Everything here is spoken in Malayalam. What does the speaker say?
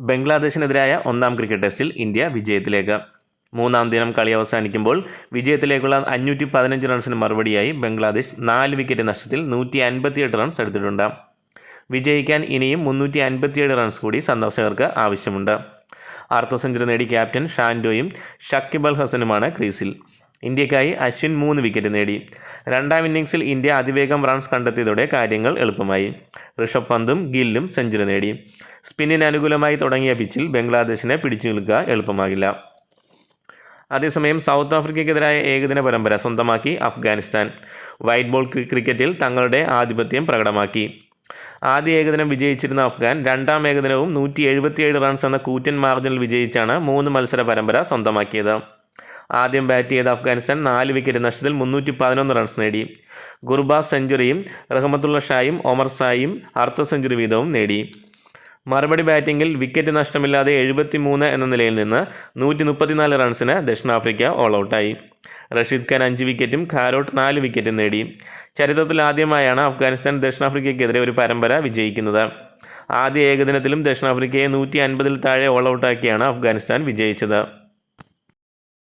ബംഗ്ലാദേശിനെതിരായ ഒന്നാം ക്രിക്കറ്റ് ടെസ്റ്റിൽ ഇന്ത്യ വിജയത്തിലേക്ക്. മൂന്നാം ദിനം കളി അവസാനിക്കുമ്പോൾ വിജയത്തിലേക്കുള്ള അഞ്ഞൂറ്റി പതിനഞ്ച് റൺസിന് മറുപടിയായി ബംഗ്ലാദേശ് നാല് വിക്കറ്റ് നഷ്ടത്തിൽ നൂറ്റി അൻപത്തിയെട്ട് റൺസ് എടുത്തിട്ടുണ്ട്. വിജയിക്കാൻ ഇനിയും മുന്നൂറ്റി അൻപത്തിയേഴ് റൺസ് കൂടി സന്ദർശകർക്ക് ആവശ്യമുണ്ട്. അർദ്ധ സെഞ്ചുറി നേടി ക്യാപ്റ്റൻ ഷാൻഡോയും ഷക്കിബൽ ഹസനുമാണ് ക്രീസിൽ. ഇന്ത്യക്കായി അശ്വിൻ മൂന്ന് വിക്കറ്റ് നേടി. രണ്ടാം ഇന്നിംഗ്സിൽ ഇന്ത്യ അതിവേഗം റൺസ് കണ്ടെത്തിയതോടെ കാര്യങ്ങൾ എളുപ്പമായി. ഋഷഭ് പന്തും ഗില്ലും സെഞ്ചുറി നേടി. സ്പിന്നിന് അനുകൂലമായി തുടങ്ങിയ പിച്ചിൽ ബംഗ്ലാദേശിനെ പിടിച്ചു നിൽക്കുക എളുപ്പമാകില്ല. അതേസമയം സൗത്ത് ആഫ്രിക്കയ്ക്കെതിരായ ഏകദിന പരമ്പര സ്വന്തമാക്കി അഫ്ഗാനിസ്ഥാൻ. വൈറ്റ് ബോൾ ക്രിക്കറ്റിൽ തങ്ങളുടെ ആധിപത്യം പ്രകടമാക്കി. ആദ്യ ഏകദിനം വിജയിച്ചിരുന്ന അഫ്ഗാൻ രണ്ടാം ഏകദിനവും നൂറ്റി എഴുപത്തിയേഴ് റൺസ് എന്ന കൂറ്റൻ മാർജിനിൽ വിജയിച്ചാണ് മൂന്ന് മത്സര പരമ്പര സ്വന്തമാക്കിയത്. ആദ്യം ബാറ്റ് ചെയ്ത അഫ്ഗാനിസ്ഥാൻ നാല് വിക്കറ്റ് നഷ്ടത്തിൽ മുന്നൂറ്റി പതിനൊന്ന് റൺസ് നേടി. ഗുർബാസ് സെഞ്ചുറിയും റഹ്മത്തുള്ള ഷായും ഒമർ സായും അർദ്ധ സെഞ്ചുറി വീതവും നേടി. മറുപടി ബാറ്റിംഗിൽ വിക്കറ്റ് നഷ്ടമില്ലാതെ എഴുപത്തി മൂന്ന് എന്ന നിലയിൽ നിന്ന് നൂറ്റി മുപ്പത്തിനാല് റൺസിന് ദക്ഷിണാഫ്രിക്ക ഓൾ ഔട്ടായി റഷീദ് ഖാൻ അഞ്ച് വിക്കറ്റും ഖാരോട്ട് നാല് വിക്കറ്റും നേടി. ചരിത്രത്തിൽ ആദ്യമായാണ് അഫ്ഗാനിസ്ഥാൻ ദക്ഷിണാഫ്രിക്കയ്ക്കെതിരെ ഒരു പരമ്പര വിജയിക്കുന്നത്. ആദ്യ ഏകദിനത്തിലും ദക്ഷിണാഫ്രിക്കയെ നൂറ്റി അൻപതിൽ താഴെ ഓൾ ഔട്ടാക്കിയാണ് അഫ്ഗാനിസ്ഥാൻ വിജയിച്ചത്.